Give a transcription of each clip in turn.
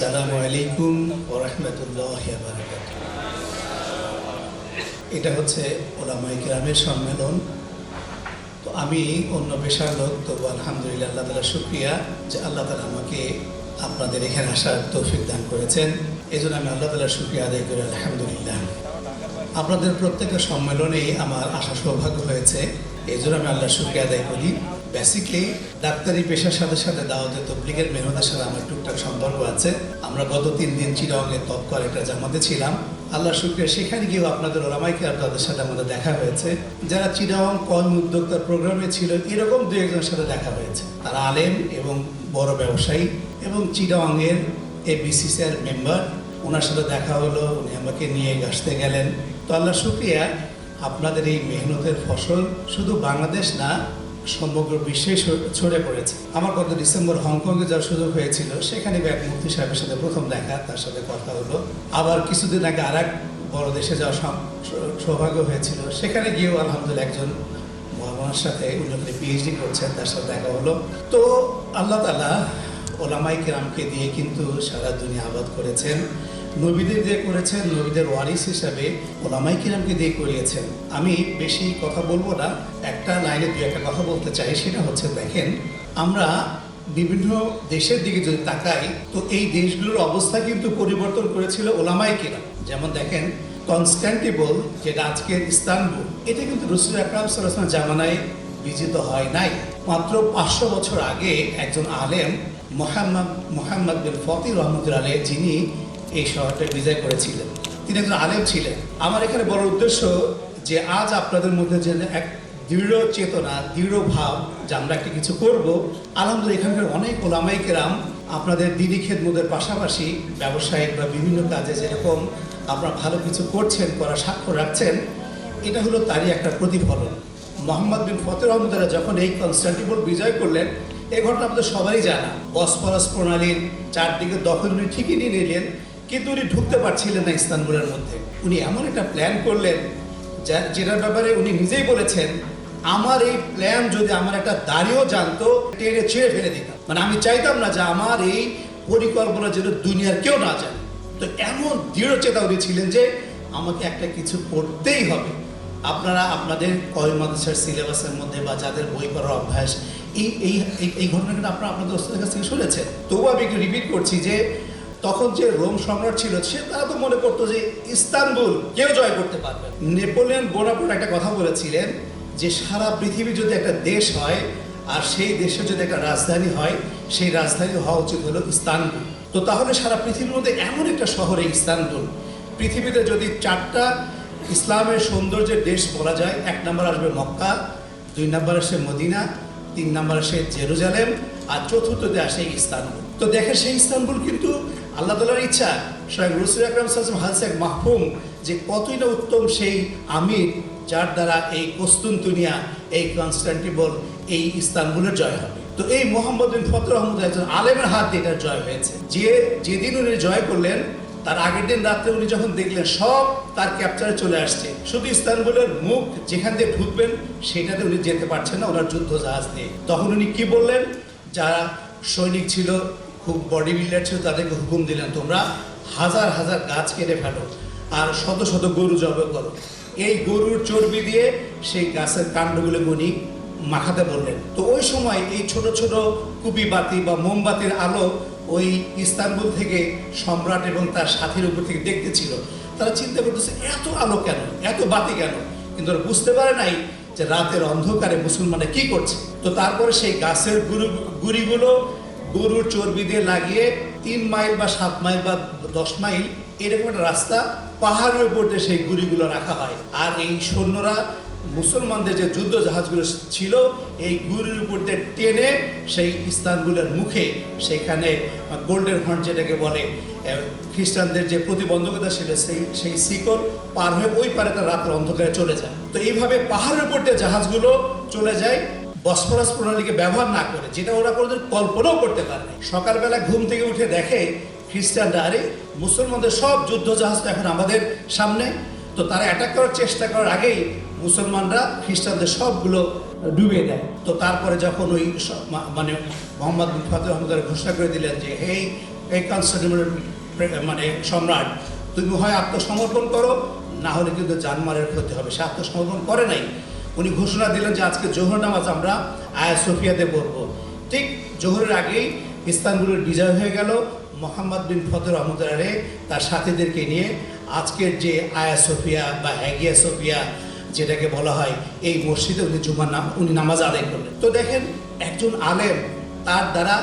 সালামু আলাইকুম ওরহমতুল্লাহ এটা হচ্ছে ওলামাই গ্রামের সম্মেলন। তো আমি অন্য পেশার লোক, তবু আলহামদুলিল্লাহ আল্লাহ তালা শুক্রিয়া যে আল্লাহ তালা আমাকে আপনাদের এখানে আসার তৌফিক দান করেছেন। এই জন্য আমি আল্লাহ তালার শুক্রিয়া আদায় করি, আলহামদুলিল্লাহ। আপনাদের প্রত্যেকটা সম্মেলনেই আমার আসা সৌভাগ্য হয়েছে। এই জন্য আমি আল্লাহ শুক্রিয়া আদায় করি। বেসিকলি ডাক্তারি পেশার সাথে সাথে দাওয়াতে তবলিগের মেহনতের সাথে আমার টুকটাক সম্পর্ক আছে। আমরা গত তিন দিন চিরঙ্গে তৎকর একটা জামাতে ছিলাম। আল্লাহ শুক্রিয়া, সেখানে গিয়েও আপনাদের ওলামাইকে আপনাদের সাথে আমাদের দেখা হয়েছে। যারা চিরাং কর্ম উদ্যোক্তার প্রোগ্রামে ছিল, এরকম দু একজনের সাথে দেখা হয়েছে। তারা আলেম এবং বড় ব্যবসায়ী এবং চিরাংয়ের এ বিসিসিআর মেম্বার। ওনার সাথে দেখা হলো, উনি আমাকে নিয়ে আসতে গেলেন। তো আল্লাহ শুক্রিয়া, আপনাদের এই মেহনতের ফসল শুধু বাংলাদেশ না সমগ্র বিশ্বে ছড়ে পড়েছে। আমার গত ডিসেম্বর হংকংয়ে যাওয়ার সুযোগ হয়েছিল, সেখানে ব্যাগ মুক্তি সাহেবের সাথে প্রথম দেখা, তার সাথে কথা হলো। আবার কিছুদিন আগে আর এক বড় দেশে যাওয়ার সৌভাগ্য হয়েছিল। সেখানে গিয়েও আলহামদুলিল্লাহ একজন মহামার সাথে উনি পিএইচডি করছেন, তার সাথে দেখা হলো। তো আল্লাহ তালা ওলামাই কেরামকে দিয়ে কিন্তু সারা দুনিয়া আবাদ করেছেন। নবীদের দিয়ে করেছেন, নবীদের ওয়ারিস হিসাবে ওলামাই কিরামকে দিয়ে করিয়েছেন। আমি বেশি কথা বলব না, একটা লাইনে দু একটা কথা বলতে চাই, সেটা হচ্ছে দেখেন, আমরা বিভিন্ন দেশের দিকে যদি তাকাই, তো এই দেশগুলোর অবস্থা কিন্তু পরিবর্তন করেছিল ওলামাই কিরাম। যেমন দেখেন কনস্ট্যান্টিবল যেটা আজকের ইস্তানবুল, এটা কিন্তু রসুল আকরাম জামানায় বিজিত হয় নাই। মাত্র পাঁচশো বছর আগে একজন আলেম, মোহাম্মদ মোহাম্মদ বিন ফতির রহমতুল আলহ যিনি এই শহরটা বিজয় করেছিলেন। তিনি একজন আলেম ছিলেন। আমার এখানে বড় উদ্দেশ্য যে আজ আপনাদের মধ্যে যে এক দৃঢ় চেতনা, দৃঢ় ভাব যে আমরা একটা কিছু করব, আলহামদুলিল্লাহ এখানকার অনেক ওলামাই কেরাম আপনাদের দিদি খেদমতের পাশাপাশি ব্যবসায়িক বা বিভিন্ন কাজে যেরকম আপনারা ভালো কিছু করছেন, করার স্বাক্ষর রাখছেন, এটা হলো তারই একটা প্রতিফলন। মোহাম্মদ বিন ফতের রহমদারা যখন এই কনস্টান্টিপল বিজয় করলেন এই ঘটনা আমাদের সবারই জানা। বসফরাস প্রণালীর চারদিকে দখল উনি ঠিকই নিয়ে নিলেন কিন্তু উনি ঢুকতে পারছিলেন না ইস্তানবুলের মধ্যে। উনি এমন একটা প্ল্যান করলেন যেটার ব্যাপারে উনি নিজেই বলেছেন, আমার এই প্ল্যান যদি আমার একটা দাড়িও জানতো, টেনে ছেড়ে ফেলে দিতাম। মানে আমি চাইতাম না যে আমার এই পরিকল্পনা যেন দুনিয়ার কেউ না জানে। তো এমন দৃঢ় চেতা উনি ছিলেন যে আমাকে একটা কিছু করতেই হবে। আপনারা আপনাদের কয় মাদ্রাসার সিলেবাসের মধ্যে বা যাদের বই পড়ার অভ্যাস, এই এই এই- ঘটনাটা আপনারা আপনাদের ওস্তাদের কাছ থেকে শুনেছেন? তবুও আমি একটু রিপিট করছি যে তখন যে রোম সম্রাট ছিল, সে তারা তো মনে করতো যে ইস্তানবুল কেউ জয় করতে পারবে। নেপোলিয়ন বোনাপোর্ট একটা কথা বলেছিলেন যে সারা পৃথিবী যদি একটা দেশ হয় আর সেই দেশে যদি একটা রাজধানী হয়, সেই রাজধানী হওয়া উচিত হলো ইস্তানবুল। তো তাহলে সারা পৃথিবীর মধ্যে এমন একটা শহরে ইস্তানবুল। পৃথিবীতে যদি চারটা ইসলামের সৌন্দর্যের দেশ বলা যায়, এক নম্বর আসবে মক্কা, দুই নম্বর আসে মদিনা, তিন নম্বর আসে জেরুজালেম, আর চতুর্থতে আসে ইস্তানবুল। তো দেখে সেই ইস্তানবুল কিন্তু আল্লাহ তালার ইচ্ছা স্বয়ং রসুল আকরাম সাল্লাম হালসেক মাহফুম যে কতই না উত্তম সেই আমির যার দ্বারা এই কস্তুনতুনিয়া, এই কনস্টান্টিবল এই ইস্তানবুলের জয় হবে। তো এই মোহাম্মদ বিন ফতর আহমদ একজন আলেমের হাত দিয়ে এটার জয় হয়েছে। যে যেদিন উনি জয় করলেন, তার আগের দিন রাত্রে উনি যখন দেখলেন, সব তার ক্যাপচারে চলে আসছে। শুধু ইস্তানবুলের মুখ যেখান দিয়ে ঢুকবেন, সেটাতে উনি যেতে পারছেন না ওনার যুদ্ধ জাহাজ দিয়ে। তখন উনি কি বললেন? যারা সৈনিক ছিল খুব বডি বিল্ডার ছিল, তাদেরকে হুকুম দিলেন তোমরা হাজার হাজার গাছ কেটে ফেলো আর শত শত গরু জব করো। এই গরুর চর্বি দিয়ে সেই গাছের কাণ্ডগুলো উনি মাখাতে বললেন। তো ওই সময় এই ছোট ছোট কুপি বাতি বা মোমবাতির আলো ওই ইস্তানবুল থেকে সম্রাট এবং তার সাথীর উপর থেকে দেখতেছিল তারা চিন্তা করতেছে এত আলো কেন? এত বাতি কেন? কিন্তু ওরা বুঝতে পারে নাই যে রাতের অন্ধকারে মুসলমানে কি করছে। তো তারপরে সেই গাছের গুরু গুড়িগুলো গরুর চর্বি দিয়ে লাগিয়ে তিন মাইল বা সাত মাইল বা দশ মাইল এরকম একটা রাস্তা পাহাড়ের উপর সেই গুড়িগুলো রাখা হয়। আর এই সৈন্যরা মুসলমানদের যে যুদ্ধ জাহাজগুলো ছিল, এই গুড়ির উপর দিয়ে টেনে সেই ইস্তানবুলের মুখে সেখানে গোল্ডেন হর্ন যেটাকে বলে খ্রিস্টানদের যে প্রতিবন্ধকতা ছিল সেই সেই শিকল পার হয়ে ওই পারে তার রাতের অন্ধকারে চলে যায়। তো এইভাবে পাহাড়ের উপর দিয়ে জাহাজগুলো চলে যায়। বসফরাস প্রণালীকে ব্যবহার না করে, যেটা ওরা কোনোদিন কল্পনাও করতে পারে সকালবেলা ঘুম থেকে উঠে দেখে খ্রিস্টানরা আরে মুসলমানদের সব যুদ্ধ জাহাজ তো এখন আমাদের সামনে। তো তারা অ্যাটাক করার চেষ্টা করার আগেই মুসলমানরা খ্রিস্টানদের সবগুলো ডুবিয়ে দেয়। তো তারপরে যখন ওই মানে মোহাম্মদ ফাতে রহমদার ঘোষণা করে দিলেন যে এই এই মানে সম্রাট, তুমি হয় আত্মসমর্পণ করো, না হলে কিন্তু জানমালের ক্ষতি হবে। সে আত্মসমর্পণ করে নাই। উনি ঘোষণা দিলেন যে আজকে জোহর নামাজ আমরা আয়া সোফিয়াতে পড়ব। ঠিক জোহরের আগেই ইস্তানবুলের বিজয় হয়ে গেল। মোহাম্মদ বিন ফদর রহমতুল্লাহ তার সাথীদেরকে নিয়ে আজকের যে আয়া সোফিয়া বা হ্যাগিয়া সোফিয়া যেটাকে বলা হয়, এই মসজিদে উনি জুমার নাম, উনি নামাজ আদায় করলেন। তো দেখেন, একজন আলেম তার দ্বারা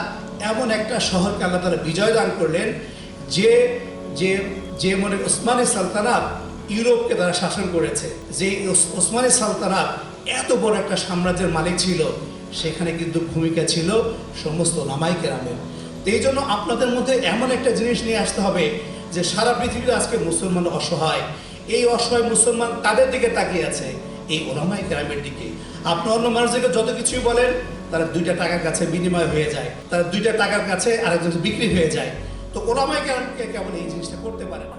এমন একটা শহরকে আল্লাহ তারা বিজয় দান করলেন যে যে যে মনে ওসমানী সালতানাত ইউরোপকে তারা শাসন করেছে। যে ওসমানী সালতানাত এত বড় একটা সাম্রাজ্যের মালিক ছিল, সেখানে কিন্তু ভূমিকা ছিল সমস্ত নামাই কেরামের। এই জন্য আপনাদের মধ্যে এমন একটা জিনিস নিয়ে আসতে হবে যে সারা পৃথিবীতে আজকে মুসলমান অসহায়। এই অসহায় মুসলমান তাদের দিকে তাকিয়ে আছে, এই ওলামাই গ্রামের দিকে। আপনি অন্য মানুষদেরকে যত কিছুই বলেন, তারা দুইটা টাকার কাছে বিনিময় হয়ে যায়। তারা দুইটা টাকার কাছে আরেকজন বিক্রি হয়ে যায়। তো ওলামাই গ্রামকে কেমন এই জিনিসটা করতে পারে না?